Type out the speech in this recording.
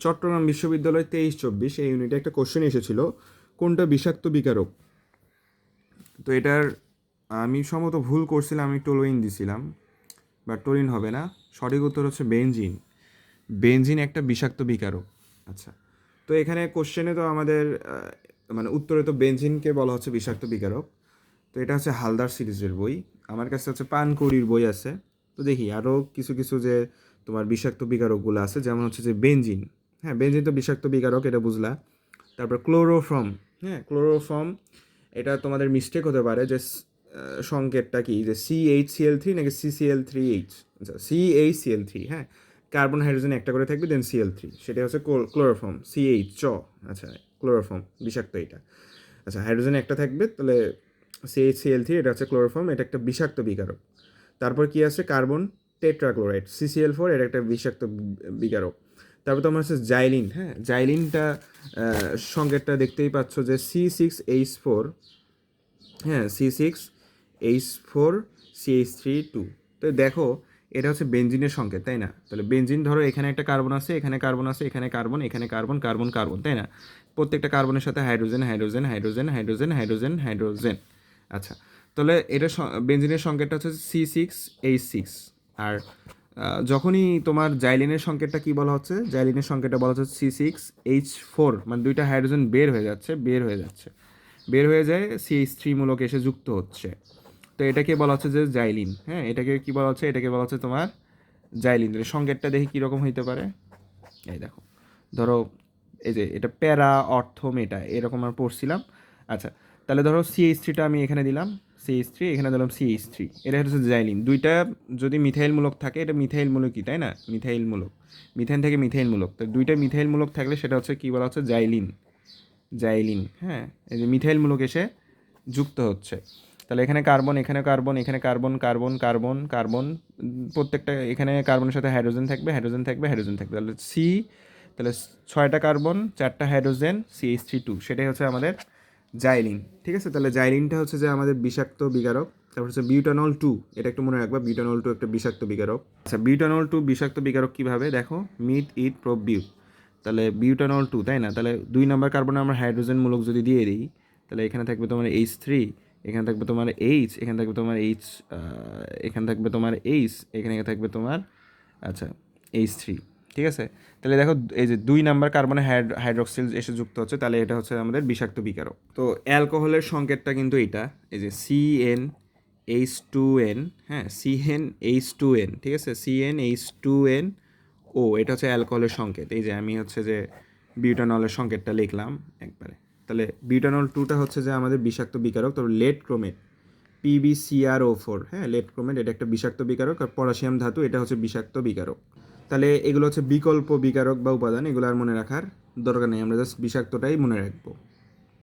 চট্টগ্রাম বিশ্ববিদ্যালয় তেইশ চব্বিশ এই ইউনিটে একটা কোশ্চেন এসেছিল, কোনটা বিষাক্ত বিকারক? তো এটার, আমি সম্ভবত ভুল করছিলাম, আমি টোলোইন দিছিলাম বা টোরিন হবে না। সঠিক উত্তর হচ্ছে বেনজিন বেনজিন একটা বিষাক্ত বিকারক। আচ্ছা তো এখানে কোশ্চেনে তো আমাদের মানে উত্তরে তো বেঞ্জিনকে বলা হচ্ছে বিষাক্ত বিকারক। তো এটা হচ্ছে হালদার সিরিজের বই। আমার কাছে হচ্ছে পানকৌড়ির বই আছে। তো দেখি আরও কিছু কিছু যে তোমার বিষাক্ত বিকারকগুলো আছে, যেমন হচ্ছে যে বেনজিন হ্যাঁ বেনজিন তো বিষাক্ত বিকারক, এটা বুঝলা। তারপর ক্লোরোফর্ম হ্যাঁ ক্লোরোফর্ম এটা তোমাদের মিস্টেক হতে পারে যে সংকেতটা কি? যে C H C L three নাকি C C L three H আচ্ছা C H C L three হ্যাঁ। কার্বন হাইড্রোজেন একটা করে থাকবে দেন সি এল থ্রি সেটা হচ্ছে ক্লোরোফর্ম সি এইচ চ। আচ্ছা ক্লোরোফর্ম বিষাক্ত এটা। আচ্ছা হাইড্রোজেন একটা থাকবে, তাহলে C H C L three এটা হচ্ছে ক্লোরোফর্ম এটা একটা বিষাক্ত বিকারক। তারপর কি আছে? কার্বন টেট্রাক্লোরাইড সিসিএল ফোর এটা একটা বিষাক্ত বিকারক। তারপর তোমার হচ্ছে জাইলিন হ্যাঁ? জাইলিনটা সংকেতটা দেখতেই পাচ্ছ যে সি সিক্স এইচ ফোর হ্যাঁ C six H four C H three two তো দেখো, এটা হচ্ছে বেঞ্জিনের সংকেত তাই না? তাহলে বেঞ্জিন ধরো এখানে একটা কার্বন আছে, এখানে কার্বন আছে, এখানে কার্বন এখানে কার্বন কার্বন কার্বন, তাই না? প্রত্যেকটা কার্বনের সাথে hydrogen hydrogen hydrogen hydrogen hydrogen hydrogen. আচ্ছা তাহলে এটা বেঞ্জিনের সংকেতটা হচ্ছে সি সিক্স এইচ সিক্স আর যখনই তোমার জাইলিনের সংকেতটা কি বলা হচ্ছে? জাইলিনের সংকেতটা বলা হচ্ছে সি সিক্স এইচ ফোর মানে দুইটা হাইড্রোজেন বের হয়ে যাচ্ছে, বের হয়ে যাচ্ছে। বের হয়ে যায় সি এইচ থ্রি মূলক এসে যুক্ত হচ্ছে। তো এটাকে বলা হচ্ছে যে জাইলিন হ্যাঁ? এটাকে কি বলা হচ্ছে? এটাকে বলা হচ্ছে তোমার জাইলিন। তাহলে সংকেতটা দেখি কীরকম হইতে পারে। এই দেখো, ধরো এই যে এটা প্যারা অর্থ মেটা এরকম আমরা পড়ছিলাম। আচ্ছা তাহলে ধরো সিএইচ থ্রিটা আমি এখানে দিলাম। সিএইচ থ্রি এখানে দিলাম সিএইচ থ্রি এটা হচ্ছে জাইলিন দুইটা যদি মিথাইল মূলক থাকে, এটা মিথাইল মূলকই তাই না? মিথাইল মূলক মিথেন থেকে মিথাইল মূলক তো দুইটা মিথাইল মূলক থাকলে সেটা হচ্ছে কী বলা হচ্ছে? জাইলিন জাইলিন হ্যাঁ? এই যে মিথাইল মূলক এসে যুক্ত হচ্ছে। তাহলে এখানে কার্বন এখানে কার্বন এখানে কার্বন কার্বন কার্বন কার্বন, প্রত্যেকটা এখানে কার্বনের সাথে হাইড্রোজেন থাকবে হাইড্রোজেন থাকবে হাইড্রোজেন থাকবে। তাহলে সি তাহলে ছয়টা কার্বন, চারটা hydrogen C H three two সেটাই হচ্ছে আমাদের জাইলিন, ঠিক আছে? তাহলে জাইলিনটা হচ্ছে যে আমাদের বিষাক্ত বিকারক, তারপর হচ্ছে বিউটানল টু এটা একটু মনে রাখবা বিউটানল টু একটা বিষাক্ত বিকারক। আচ্ছা বিউটানল টু বিষাক্ত বিকারক কীভাবে? দেখো মিট ইট প্রোবিউট তাহলে বিউটানল টু তাই না? তাহলে দুই নম্বর কার্বনে আমরা হাইড্রোজেন মূলক যদি দিয়ে দিই, তাহলে এখানে থাকবে তোমার এইচ থ্রি এখানে থাকবে তোমার এইচ এখানে থাকবে তোমার এইচ এখানে থাকবে তোমার এইচ এখানে থাকবে তোমার আচ্ছা এইচ থ্রি ঠিক আছে? তাহলে দেখো, এই যে দুই নাম্বার কার্বনে হাইড্রোক্সিল এসে যুক্ত হচ্ছে, তাহলে এটা হচ্ছে আমাদের বিষাক্ত বিকারক। তো অ্যালকোহলের সংকেতটা কিন্তু এটা এই যে C N H two N হ্যাঁ C N H two N ঠিক আছে? C N H two N ও এটা হচ্ছে অ্যালকোহলের সংকেত। এই যে আমি হচ্ছে যে বিউটানলের সংকেতটা লিখলাম একবারে। তাহলে বিউটানল টুটা হচ্ছে যে আমাদের বিষাক্ত বিকারক তো লেট ক্রোমেট পিবিসিআরও ফোর হ্যাঁ লেট ক্রোমেট, এটা একটা বিষাক্ত বিকারক, আর পটাশিয়াম ধাতু, এটা হচ্ছে বিষাক্ত বিকারক। তাহলে এগুলো হচ্ছে বিকল্প বিকারক বা উপাদান, এগুলো আর মনে রাখার দরকার নেই। আমরা জাস্ট বিষাক্তটাই মনে রাখব।